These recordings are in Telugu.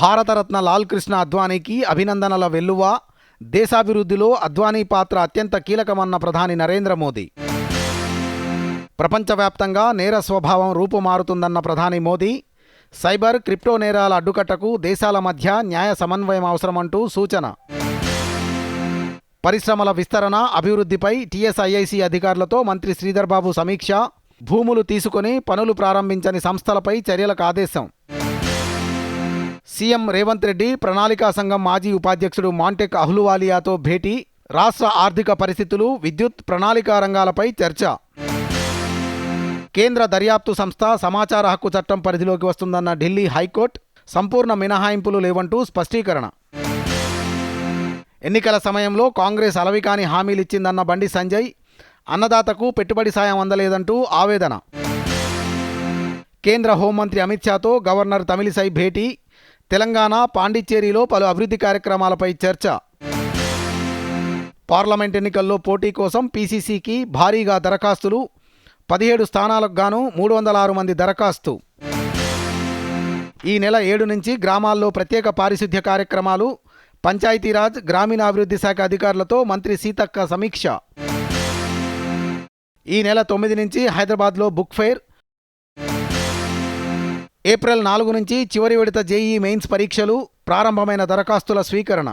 భారతరత్న లాల్ కృష్ణ అద్వానీకి అభినందనల వెల్లువ. దేశాభివృద్ధిలో అద్వానీ పాత్ర అత్యంత కీలకమన్న ప్రధాని నరేంద్ర మోదీ. ప్రపంచవ్యాప్తంగా నేర స్వభావం రూపుమారుతుందన్న ప్రధాని మోదీ. సైబర్ క్రిప్టో నేరాల అడ్డుకట్టకు దేశాల మధ్య న్యాయ సమన్వయం అవసరమంటూ సూచన. పరిశ్రమల విస్తరణ అభివృద్ధిపై టీఎస్ఐఐసి అధికారులతో మంత్రి శ్రీధర్ బాబు సమీక్ష. భూములు తీసుకొని పనులు ప్రారంభించని సంస్థలపై చర్యలకు ఆదేశం. సీఎం రేవంత్ రెడ్డి ప్రణాళికా సంఘం మాజీ ఉపాధ్యక్షుడు మాంటెక్ అహ్లువాలియాతో భేటీ రాష్ట్ర ఆర్థిక పరిస్థితులు విద్యుత్ ప్రణాళికా రంగాలపై చర్చ. కేంద్ర దర్యాప్తు సంస్థ సమాచార హక్కు చట్టం పరిధిలోకి వస్తుందన్న ఢిల్లీ హైకోర్టు సంపూర్ణ మినహాయింపులు లేవంటూ స్పష్టీకరణ. ఎన్నికల సమయంలో కాంగ్రెస్ అలవికాని హామీలిచ్చిందన్న బండి సంజయ్ అన్నదాతకు పెట్టుబడి సాయం అందలేదంటూ ఆవేదన. కేంద్ర హోంమంత్రి అమిత్ షాతో గవర్నర్ తమిళిసై భేటీ తెలంగాణ పాండిచ్చేరిలో పలు అభివృద్ధి కార్యక్రమాలపై చర్చ. పార్లమెంట్ ఎన్నికల్లో పోటీ కోసం పీసీసీకి భారీగా దరఖాస్తులు. పదిహేడు స్థానాలకు గాను మూడు వందల ఆరు మంది దరఖాస్తు. ఈ నెల ఏడు నుంచి గ్రామాల్లో ప్రత్యేక పారిశుద్ధ్య కార్యక్రమాలు. పంచాయతీరాజ్ గ్రామీణాభివృద్ధి శాఖ అధికారులతో మంత్రి సీతక్క సమీక్ష. ఈ నెల తొమ్మిది నుంచి హైదరాబాద్లో బుక్ ఫెయిర్. ఏప్రిల్ నాలుగు నుంచి చివరి విడత జేఈ మెయిన్స్ పరీక్షలు ప్రారంభమైన దరఖాస్తుల స్వీకరణ.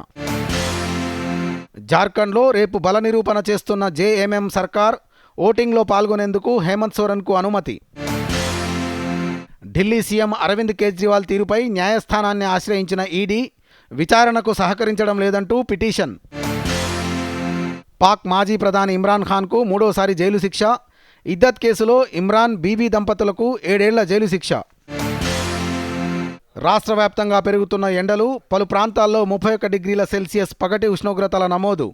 జార్ఖండ్లో రేపు బల నిరూపణ చేస్తున్న జేఎంఎం సర్కార్ ఓటింగ్లో పాల్గొనేందుకు హేమంత్ సోరెన్కు అనుమతి. ఢిల్లీ సీఎం అరవింద్ కేజ్రీవాల్ తీరుపై న్యాయస్థానాన్ని ఆశ్రయించిన ఈడీ విచారణకు సహకరించడం లేదంటూ పిటిషన్. పాక్ మాజీ ప్రధాని ఇమ్రాన్ ఖాన్కు మూడోసారి జైలు శిక్ష. ఇద్దత్ కేసులో ఇమ్రాన్ బీబీ దంపతులకు ఏడేళ్ళ జైలు శిక్ష. రాష్ట్ర వ్యాప్తంగా పెరుగుతున్న ఎండలు పలు ప్రాంతాల్లో ముప్పై ఒక్క డిగ్రీల సెల్సియస్ పగటి ఉష్ణోగ్రతల నమోదు.